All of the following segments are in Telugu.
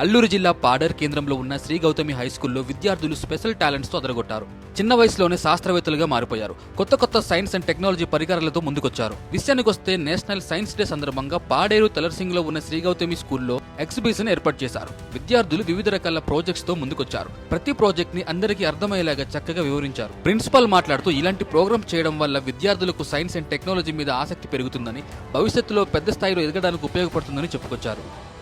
అల్లూరు జిల్లా పాడర్ కేంద్రంలో ఉన్న శ్రీ గౌతమి హై స్కూల్లో విద్యార్థులు స్పెషల్ టాలెంట్స్తో అదరగొట్టారు. చిన్న వయసులోనే శాస్త్రవేత్తలుగా మారిపోయారు. కొత్త కొత్త సైన్స్ అండ్ టెక్నాలజీ పరికరాలతో ముందుకొచ్చారు. విషయానికి వస్తే నేషనల్ సైన్స్ డే సందర్భంగా పాడేరు తలర్సింగ్లో ఉన్న శ్రీ గౌతమి స్కూల్లో ఎగ్జిబిషన్ ఏర్పాటు చేశారు. విద్యార్థులు వివిధ రకాల ప్రాజెక్ట్స్తో ముందుకొచ్చారు. ప్రతి ప్రాజెక్ట్ని అందరికీ అర్థమయ్యేలాగా చక్కగా వివరించారు. ప్రిన్సిపల్ మాట్లాడుతూ ఇలాంటి ప్రోగ్రామ్ చేయడం వల్ల విద్యార్థులకు సైన్స్ అండ్ టెక్నాలజీ మీద ఆసక్తి పెరుగుతుందని భవిష్యత్తులో పెద్ద స్థాయిలో ఎదగడానికి ఉపయోగపడుతుందని చెప్పుకొచ్చారు.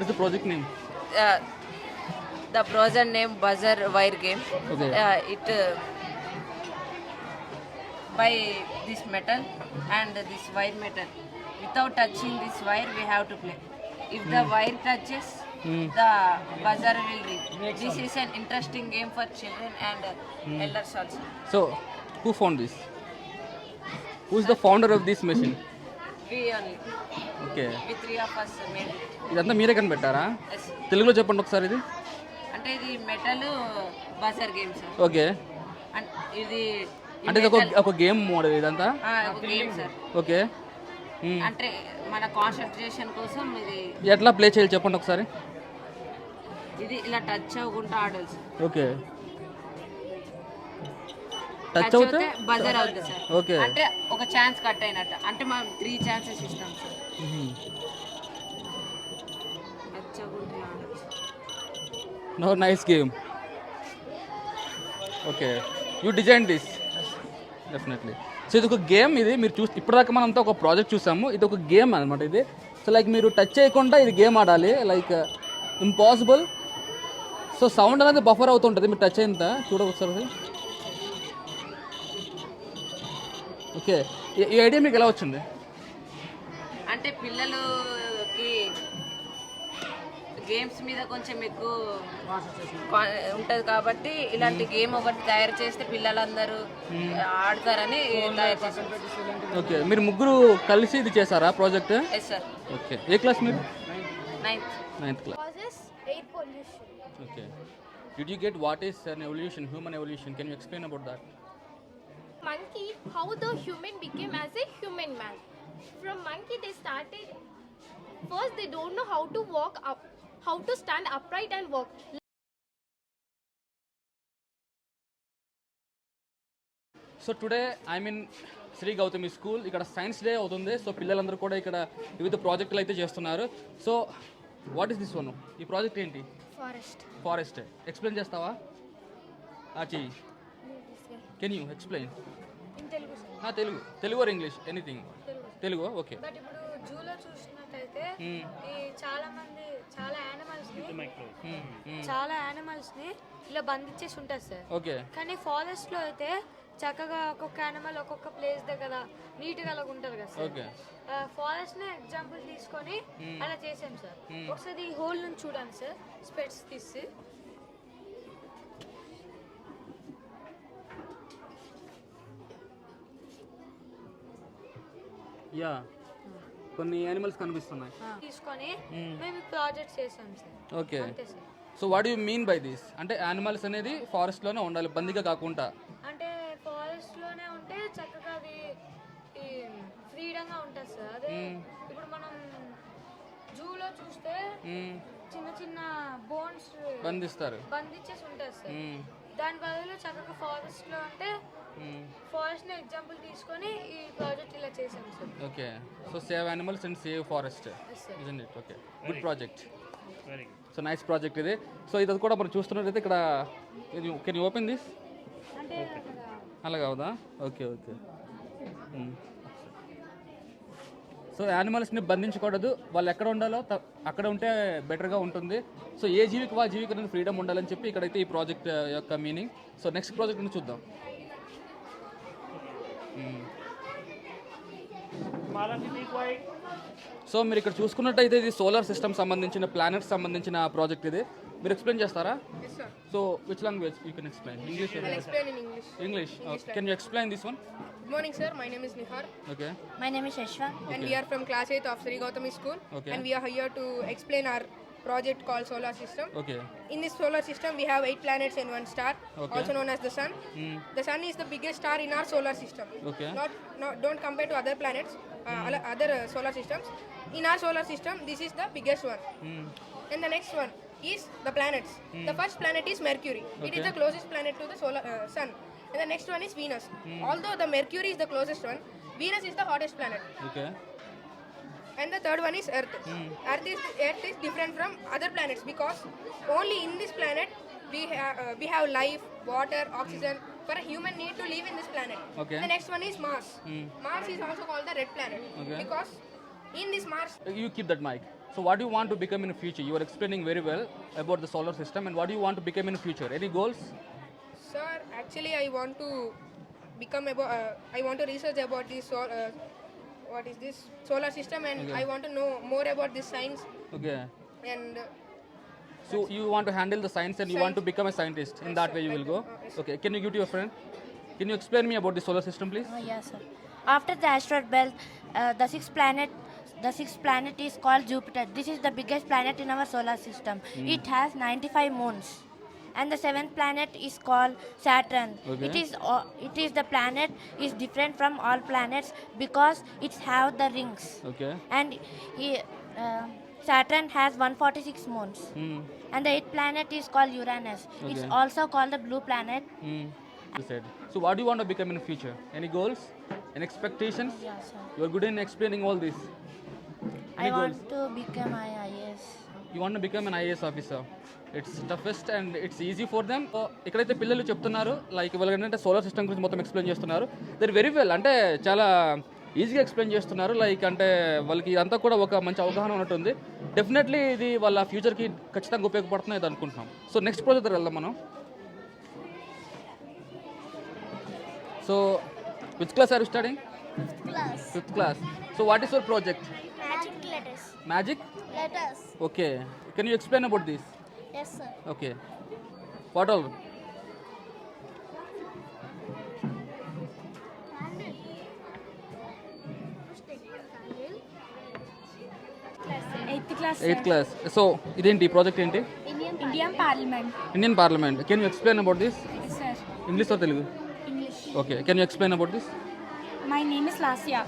What is the project name? uh, the project name buzzer wire game. Okay. uh, it uh, by this metal and this wire metal. Without touching this wire we have to play. If the wire touches the buzzer will ring this is an interesting game for children and uh, elders also. So, who found this? Who is the founder of this machine? Okay. ఇదంతా మీరే కనిపెట్టారా. తెలుగులో చెప్పండి ఒకసారి ఇది. అంటే ఇది metal buzzer game sir. Okay. ఇది అంటే ఇది ఒక ఒక గేమ్ మోడల్ ఇదంతా? Game sir. ఓకే. అంటే మన కాన్సన్ట్రేషన్ కోసం ఇది. ఎట్లా ప్లే చేయాలి చెప్పండి ఒకసారి. ఇది ఇలా టచ్ అవ్వకుండా ఆడాలి ఓకే. టచ్ అవుతే? బజర్ అవుతుంది సార్ ఓకే అంటే ఒక ఛాన్స్ కట్ అయినట్టు. అంటే మనం త్రీ ఛాన్సెస్ ఇస్తాం sir. No nice game okay you design this definitely so ఇది ఒక గేమ్ ఇది. మీరు చూసి ఇప్పటిదాకా మనం అంతా ఒక ప్రాజెక్ట్ చూసాము. ఇది ఒక గేమ్ అనమాట ఇది. సో లైక్ మీరు టచ్ చేయకుండా ఇది గేమ్ ఆడాలి. లైక్ ఇంపాసిబుల్ సో సౌండ్ అనేది బఫర్ అవుతుంటుంది. మీరు టచ్ అయినంత. చూడ ఓకే. ఈ- ఐడియా మీకు ఎలా వచ్చింది? అంటే పిల్లలకి గేమ్స్ మీద కొంచెం ఎక్కువ ఉంటుంది కాబట్టి ఇలాంటి గేమ్ ఒకటి తయారు చేస్తే పిల్లలందరూ ఆడతారని తయారు ఓకే. మీరు ముగ్గురు కలిసి ఇది చేశారా ప్రాజెక్ట్? Yes sir okay. ఏ క్లాస్ మీరు? Ninth ninth class. Okay. Did you get what is an evolution, human evolution? Can you explain about that? Monkey, how the human became as a human man. From monkey they started. First they don't know how to walk up, how to stand upright and walk. So today I mean Sri Gautami school ఇక్కడ సైన్స్ డే అవుతుంది సో పిల్లలందరూ కూడా ఇక్కడ వివిధ ప్రాజెక్టులు అయితే చేస్తున్నారు so what is this one ఈ ప్రాజెక్ట్ ఏంటి Forest. ఫారెస్ట్ ఎక్స్ప్లెయిన్ చేస్తావా ఆ చెయ్యి can you explain In Telugu. Telugu. Telugu or English anything Telugu okay but ఇప్పుడు జూలో చూసినట్టయితే ఈ చాలా మంది చాలా యానిమల్స్ని చాలా యానిమల్స్ని ఇలా బంధించేసి ఉంటారు సార్ ఓకే కానీ ఫారెస్ట్లో అయితే చక్కగా ఒక్కొక్క యానిమల్ ఒక్కొక్క ప్లేస్ దగ్గర నీట్గా అలా ఉంటారు కదా సార్ ఓకే ఫారెస్ట్ని ఎగ్జాంపుల్ తీసుకొని అలా చేసాం సార్ ఒకసారి ఈ హోల్ నుంచి చూడండి సార్ స్పెట్స్ తీసి. యా. కొన్ని యానిమల్స్ కనిపిస్తున్నాయి. తీసుకొని మేము. ప్రాజెక్ట్ చేసాం సార్. ఓకే. అంతే sir. So what you mean by this అంటే యానిమల్స్ అనేది ఫారెస్ట్లోనే ఉండాలి బందీగా కాకుండా. అంటే ఫారెస్ట్లోనే ఉంటే చక్కగా అది ఫ్రీడంగా ఉంటుంది సార్. అదే ఇప్పుడు మనం జూలో చూస్తే. చిన్న చిన్న బోన్స్ బంధిస్తారు. బంధించేసి ఉంటుంది సార్. దాని బదులు చక్కగా ఫారెస్ట్లో అంటే. ఫారెస్ట్ని ఎగ్జాంపుల్ తీసుకొని ఈ ప్రాజెక్ట్ ఇలా చేసాం sir. Okay. So save animals and save forest it okay good project so nice project ఇది. సో ఇది కూడా మనం చూస్తున్నట్టయితే ఇక్కడ కెన్ యూ ఓపెన్ దిస్ అలా కావదా ఓకే ఓకే సో యానిమల్స్ని బంధించకూడదు. వాళ్ళు ఎక్కడ ఉండాలో త- అక్కడ ఉంటే బెటర్గా ఉంటుంది. సో ఏ జీవికి వా జీవికి ఫ్రీడమ్ ఉండాలని చెప్పి ఇక్కడైతే ఈ ప్రాజెక్ట్ యొక్క మీనింగ్ సో నెక్స్ట్ ప్రాజెక్ట్ని చూద్దాం. సో మీరు ఇక్కడ చూసుకున్నట్టయితే ఇది సోలార్ సిస్టమ్ సంబంధించిన ప్లానెట్ సంబంధించిన ప్రాజెక్ట్ ఇది మీరు ఎక్స్ప్లెయిన్ చేస్తారా so which language you can explain English explain in English. English can you explain this one Good morning, sir. My name is Nihar, okay My name is Ashwa. and we are from class 8 of Sri Gautami School. Okay. And we are here to explain our project called solar system. Okay. In this solar system we have eight planets and one star okay. also known as the sun. Mm. the sun is the biggest star in our solar system. Okay. Not, not don't compare to other planets uh, mm. other uh, solar systems. In our solar system this is the biggest one. Mm. and the next one is the planets. Hmm. The first planet is mercury. Okay. it is the closest planet to the solar uh, sun. And the next one is venus. Hmm. Although the mercury is the closest one venus is the hottest planet. Okay. And the third one is Earth. Earth is Earth is different from other planets because only in this planet we have uh, we have life, water, oxygen for a human need to live in this planet. Okay. The next one is Mars. Mars is also called the red planet Okay. because in this Mars you keep that mic so what do you want to become in the future you are explaining very well about the solar system and what do you want to become in the future any goals Sir, actually, I want to become about. Uh, I want to research about this. Sol- uh, what is this solar system, and I want to know more about this science. okay. And uh, so you want to handle the science and you want to become a scientist in that way you will go? Okay. Can you give to your friend? Can you explain me about the solar system please? Oh, yes, sir. After the asteroid belt, uh, the sixth planet, the sixth planet is called Jupiter. This is the biggest planet in our solar system. It has 95 moons. And the seventh planet is called Saturn. Okay. It is it is the planet is different from all planets because it have the rings. okay And he- uh, Saturn has 146 moons. Hmm. And the eighth planet is called Uranus. Okay. It's also called the blue planet. You said so what do you want to become in the future any goals any expectations Yeah, sir. you are good in explaining all this I Any want to become IAS. You want become an IAS officer it's toughest and it's easy for them ఇక్కడైతే పిల్లలు చెప్తున్నారు లైక్ వాళ్ళు ఏంటంటే సోలార్ సిస్టమ్ గురించి మొత్తం ఎక్స్ప్లెయిన్ చేస్తున్నారు. దర్ వెరీ వెల్ అంటే చాలా ఈజీగా ఎక్స్ప్లెయిన్ చేస్తున్నారు లైక్ అంటే వాళ్ళకి అంతా కూడా ఒక మంచి అవగాహన ఉన్నట్టుంది. డెఫినెట్లీ ఇది వాళ్ళ ఫ్యూచర్కి ఖచ్చితంగా ఉపయోగపడుతుంది ఇది అనుకుంటున్నాం. సో నెక్స్ట్ ప్రాజెక్ట్ దగ్గర వెళ్దాం మనం. So which class are class. Fifth class so what is your project Magic letters. Magic Letters. Okay can you explain about this Yes, sir. Okay. What all? Eighth class. Eighth class so ఇదేంటి ప్రాజెక్ట్ ఏంటి Indian, Indian Parliament. Indian parliament can you explain about this Yes, sir. English or Telugu English. Okay can you explain about this My name is Lasya.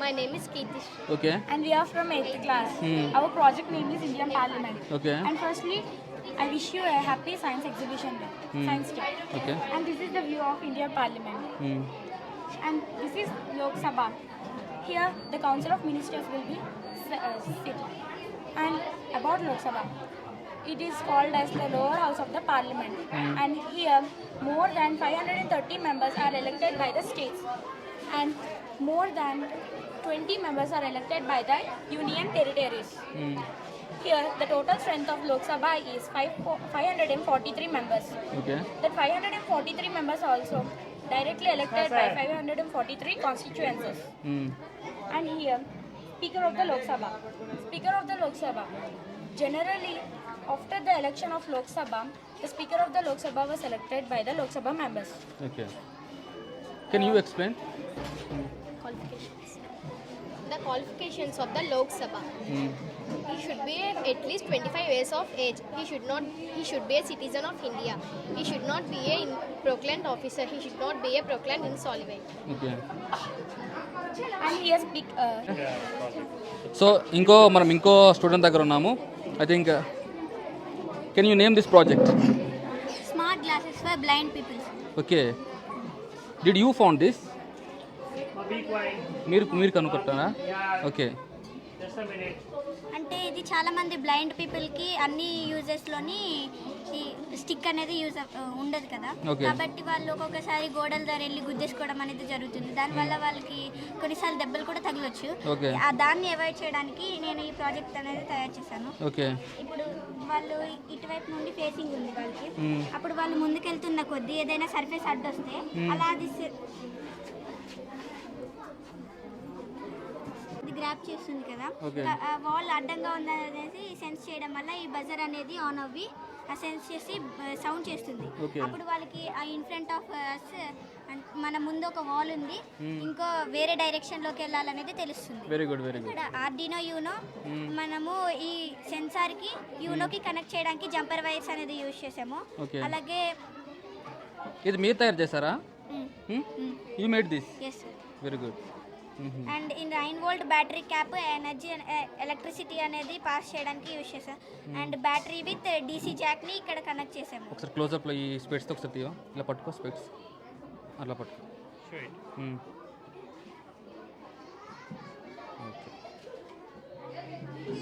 My name is Keetish. Okay. And we are from 8th class. Hmm. Our project name is Indian Parliament. Okay. And firstly, I wish you a happy science exhibition day, hmm. science day. Okay. And this is the view of Indian Parliament. Hmm. And this is Lok Sabha. Here, the Council of Ministers will be uh, sitting. And about Lok Sabha, it is called as the lower house of the parliament mm. and here more than 530 members are elected by the states and more than 20 members are elected by the union territories. Mm. Here, the total strength of Lok Sabha is 5, 543 members. Okay. The 543 members also directly elected by 543 constituencies. Mm. And here, Speaker of the Lok Sabha. Speaker of the Lok Sabha. Generally, after the election of Lok Sabha, the Speaker of the Lok Sabha was elected by the Lok Sabha members. Okay. Can you uh, explain? Qualifications The qualifications of the Lok Sabha. He should be at least 25 years of age. He should not. He should be a citizen of India. He should not be a in- proclaimed officer. He should not be a proclaimed insolvent. Okay And here, speak. Uh, so ఇంకో మనం ఇంకో స్టూడెంట్ దగ్గర ఉన్నాము I think can you name this project Smart glasses for blind people. Okay did you found this మీరు మీరు కనుక్కుంటారా? ఓకే. అంటే ఇది చాలా మంది బ్లైండ్ పీపుల్కి అన్ని యూజెస్లోని ఈ స్టిక్ అనేది యూజ్ ఉండదు కదా. కాబట్టి వాళ్ళు ఒక్కొక్కసారి గోడల ద్వారా వెళ్ళి గుద్దేసుకోవడం అనేది జరుగుతుంది. దానివల్ల వాళ్ళకి కొన్నిసార్లు దెబ్బలు కూడా తగలొచ్చు. ఆ దాన్ని అవాయిడ్ చేయడానికి నేను ఈ ప్రాజెక్ట్ అనేది తయారు చేశాను. ఓకే. ఇప్పుడు వాళ్ళు ఇటువైపు నుండి ఫేసింగ్ ఉంది వాళ్ళకి. Hmm. అప్పుడు వాళ్ళు ముందుకెళ్తున్న కొద్దీ ఏదైనా సర్ఫేస్ అడ్డొస్తే అలా అది se- ఇది గ్రాప్ చేస్తుంది కదా. వాల్ అడ్డంగా ఉందనేది సెన్స్ చేయడం వల్ల ఈ బజర్ అనేది ఆన్ అవ్వి ఆ సెన్స్ చేసి సౌండ్ చేస్తుంది. అప్పుడు వాళ్ళకి ఆ ఇన్ ఫ్రంట్ ఆఫ్ మన ముందు ఒక వాల్ ఉంది. ఇంకో వేరే డైరెక్షన్లోకి వెళ్ళాలనేది తెలుస్తుంది. Very good very good Arduino Uno మనము ఈ సెన్సార్కి యూనోకి కనెక్ట్ చేయడానికి జంపర్ వైర్స్ అనేది యూజ్ చేసాము. అలాగే ఇది మీరు తయారు చేశారా? You made this very good and in nine volt battery cap energy electricity అనేది పాస్ చేయడానికి యూజ్ చేసాం అండ్ బ్యాటరీ విత్ డీసీ జాక్ని ఇక్కడ కనెక్ట్ చేసాము ఒకసారి క్లోజప్లో ఈ స్పెట్స్తో ఒకసారి తీయో ఇలా పట్టుకో స్పెట్స్ అట్లా పట్టుకో.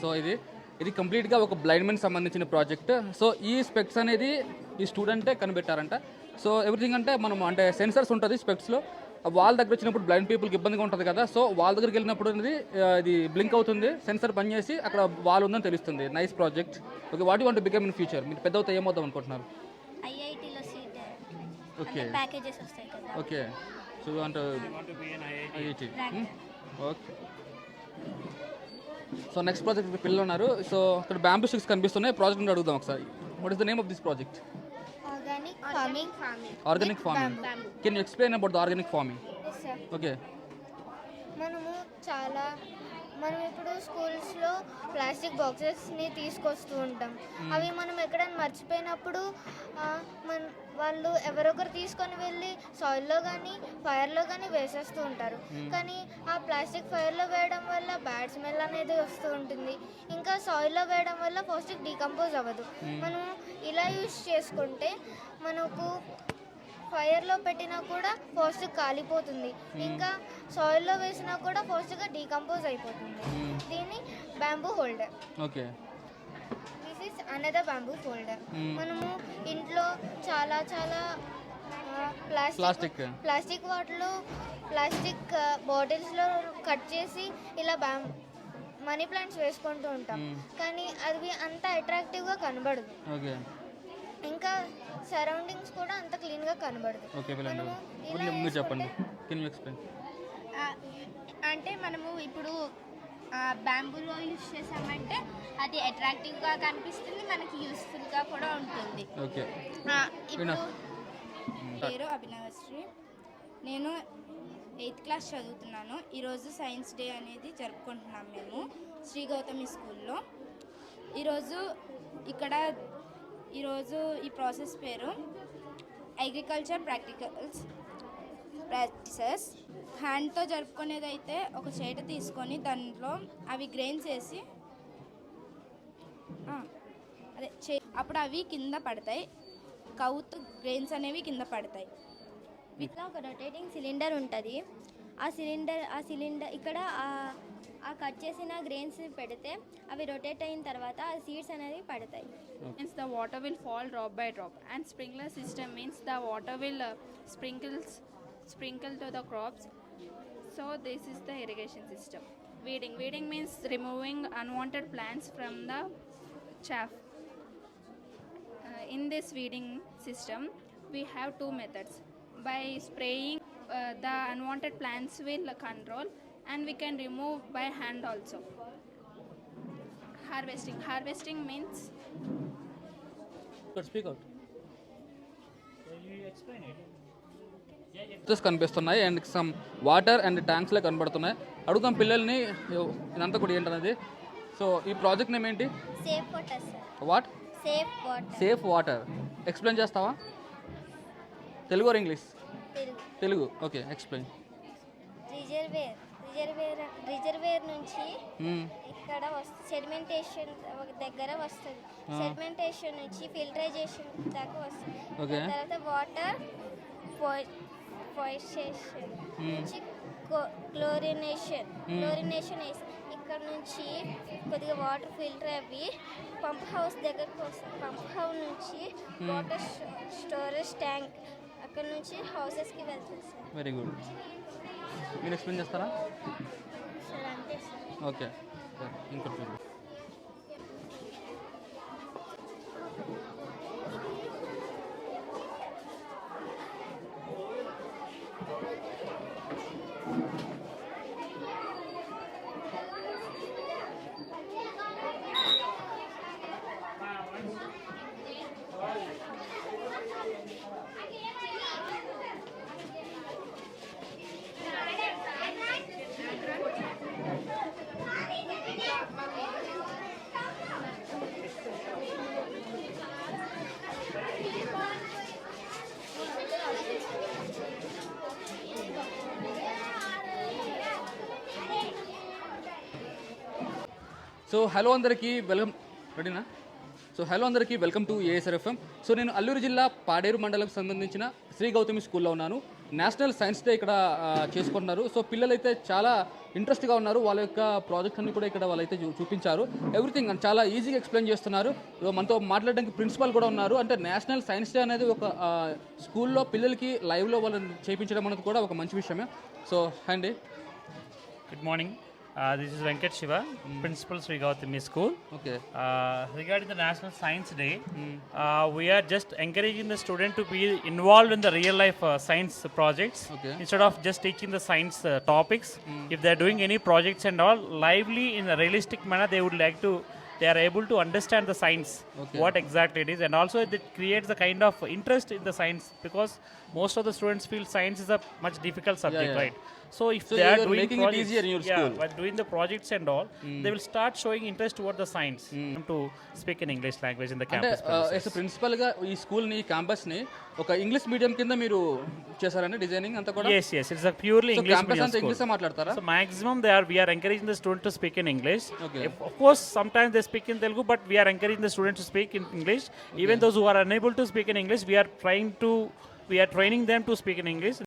సో ఇది ఇది కంప్లీట్గా ఒక బ్లైండ్ మ్యాన్ సంబంధించిన ప్రాజెక్ట్ సో ఈ స్పెక్స్ అనేది ఈ స్టూడెంటే కనిపెట్టారంట. సో ఎవ్రీథింగ్ అంటే మనం అంటే సెన్సర్స్ ఉంటుంది స్పెక్స్లో వాళ్ళ దగ్గర వచ్చినప్పుడు బ్లైండ్ పీపుల్కి ఇబ్బందిగా ఉంటుంది కదా. సో వాళ్ళ దగ్గరికి వెళ్ళినప్పుడు అనేది ఇది బ్లింక్ అవుతుంది. సెన్సర్ పనిచేసి అక్కడ వాల్ ఉందని తెలుస్తుంది. Nice project okay what you want become in future మీరు పెద్ద అవుతా ఏమవుతాం అనుకుంటున్నారు? ఓకే ప్యాకేజెస్ వస్తాయి కదా. Okay so want IIT okay so next project పిల్లలు ఉన్నారు. సో ఇక్కడ బ్యాంబూ స్టిక్స్ కనిపిస్తున్నాయి. ప్రాజెక్ట్ నుండి అడుగుదాం ఒకసారి. What is the name of this project organic farming farming organic farming can you explain about the organic farming okay మనము చాలా మనం ఇప్పుడు స్కూల్స్లో ప్లాస్టిక్ బాక్సెస్ని తీసుకొస్తూ ఉంటాం. అవి మనం ఎక్కడైనా మర్చిపోయినప్పుడు మన వాళ్ళు ఎవరొకరు తీసుకొని వెళ్ళి సాయిల్లో కానీ ఫైర్లో కానీ వేసేస్తూ ఉంటారు. కానీ ఆ ప్లాస్టిక్ ఫైర్లో వేయడం వల్ల బ్యాడ్ స్మెల్ అనేది వస్తూ ఉంటుంది. ఇంకా సాయిల్లో వేయడం వల్ల ప్లాస్టిక్ డీకంపోజ్ అవ్వదు. మనము ఇలా యూస్ చేసుకుంటే మనకు ఫైర్లో పెట్టినా కూడా ఫాస్ట్గా కాలిపోతుంది. ఇంకా సాయిల్లో వేసినా కూడా ఫాస్ట్గా డీకంపోజ్ అయిపోతుంది. దీన్ని bamboo holder okay. This is another bamboo holder మనము ఇంట్లో చాలా చాలా ప్లాస్టిక్ ప్లాస్టిక్ వాటిలో ప్లాస్టిక్ బాటిల్స్లో కట్ చేసి ఇలా బ్యాం మనీ ప్లాంట్స్ వేసుకుంటూ ఉంటాం. కానీ అవి అంత అట్రాక్టివ్గా కనబడదు. ఇంకా సరౌండింగ్స్ కూడా అంత క్లీన్గా కనబడదు. ఓకే మీరు చెప్పండి. కెన్ యూ ఎక్స్ప్లెయిన్ అంటే మనము ఇప్పుడు బ్యాంబూలో యూస్ చేసామంటే అది అట్రాక్టివ్గా కనిపిస్తుంది మనకి యూస్ఫుల్గా కూడా ఉంటుంది. ఓకే. ఇప్పుడు Enough. పేరు అభినవశ్రీ. నేను ఎయిత్ క్లాస్ చదువుతున్నాను. ఈరోజు సైన్స్ డే అనేది జరుపుకుంటున్నాం మేము శ్రీ గౌతమి స్కూల్లో. ఈరోజు ఇక్కడ ఈరోజు ఈ ప్రాసెస్ పేరు అగ్రికల్చర్ ప్రాక్టికల్స్ ప్రాక్టీసెస్ హ్యాండ్తో జరుపుకునేది అయితే ఒక చేట తీసుకొని దాంట్లో అవి గ్రెయిన్స్ వేసి అదే చే అప్పుడు అవి కింద పడతాయి. కౌత్ గ్రెయిన్స్ అనేవి కింద పడతాయి. ఇట్లా ఒక రొటేటింగ్ సిలిండర్ ఉంటుంది. ఆ సిలిండర్ ఆ సిలిండర్ ఇక్కడ ఆ కట్ చేసిన గ్రెయిన్స్ పెడితే అవి రొటేట్ అయిన తర్వాత ఆ సీడ్స్ అనేది పడతాయి. Means the water will fall drop by drop and sprinkler system means the water will sprinkles sprinkle to the crops so this is the irrigation system weeding weeding means removing unwanted plants from the chaff in this weeding system we have two methods by spraying the unwanted plants will control and we can remove by hand also. Harvesting. Harvesting means? Speak out కనిపిస్తున్నాయి. అండ్ సమ్ వాటర్ అండ్ ట్యాంక్స్లో కనబడుతున్నాయి. అడుగుతాం పిల్లల్ని. ఇదంతా కూడా ఏంటనేది సో ఈ ప్రాజెక్ట్ నేమ్ ఏంటి? Safe water sir what safe water safe water explain చేస్తావా? Telugu or English Telugu Telugu okay explain reservoir reservoir reservoir నుంచి ఇక్కడ వస్తుంది సెడిమెంటేషన్ దగ్గర వస్తుంది. సెడిమెంటేషన్ నుంచి ఫిల్టరైజేషన్ దాకా వస్తుంది. తర్వాత వాటర్ పోయిస్టేషన్ నుంచి క్లోరినేషన్ క్లోరినేషన్ ఇక్కడ నుంచి కొద్దిగా వాటర్ ఫిల్టర్ అవి పంప్ హౌస్ దగ్గరకు వస్తుంది పంప్ హౌస్ నుంచి వాటర్ స్టోరేజ్ ట్యాంక్ అక్కడ నుంచి హౌసెస్కి వెళ్తుంది సార్. వెరీ గుడ్ మీరు ఎక్స్ప్లెయిన్ చేస్తారా? ఓకే ఇంకోటి సో హలో అందరికీ వెల్కమ్ రెడీనా సో హలో అందరికీ వెల్కమ్ టు ఏఎస్ఆర్ఎఫ్ఎం సో నేను అల్లూరు జిల్లా పాడేరు మండలం సంబంధించిన శ్రీ గౌతమి స్కూల్లో ఉన్నాను. నేషనల్ సైన్స్ డే ఇక్కడ చేసుకుంటున్నారు. సో పిల్లలైతే చాలా ఇంట్రెస్ట్గా ఉన్నారు. వాళ్ళ యొక్క ప్రాజెక్ట్ అన్ని కూడా ఇక్కడ వాళ్ళైతే చూపించారు. ఎవ్రీథింగ్ చాలా ఈజీగా ఎక్స్ప్లెయిన్ చేస్తున్నారు. సో మనతో మాట్లాడడానికి ప్రిన్సిపాల్ కూడా ఉన్నారు. అంటే నేషనల్ సైన్స్ డే అనేది ఒక స్కూల్లో పిల్లలకి లైవ్లో వాళ్ళని చేయించడం అనేది కూడా ఒక మంచి విషయమే. సో అండి. Good morning Uh, this is Venkat Shiva, Principal Sri Gautami School. ఓకే Uh, regarding the National Science Day, uh, we are just encouraging the student to be involved in the real life uh, science projects Okay. instead of just teaching the science uh, topics. If they are doing any projects and all, lively in a realistic manner, they would like to. They are able to understand the science, Okay. what exactly it is, and also it creates a kind of interest in the science because most of the students feel science is a much difficult subject, yeah. right? So if So they are doing making it projects, easier in your yeah, school. while doing the projects and all, they will start showing interest toward the science to speak in English language in the అంటే campus. Yes premises. ప్రిన్సిపల్గా ఈ స్కూల్ని ఈ క్యాంపస్ని ఒక ఇంగ్లీష్ మీడియం కింద మీరు చేశారండి డిజైనింగ్ అంతా కూడా Yes, yes, it's a purely So English campus అంతా. ఇంగ్లీషే మాట్లాడతారా So maximum they are we are encouraging the student to speak in English. Okay. Of course, sometimes they speak in Telugu, but we are encouraging the student to speak in English. Even those who are unable to speak in English, we are trying to we are training them to speak in English.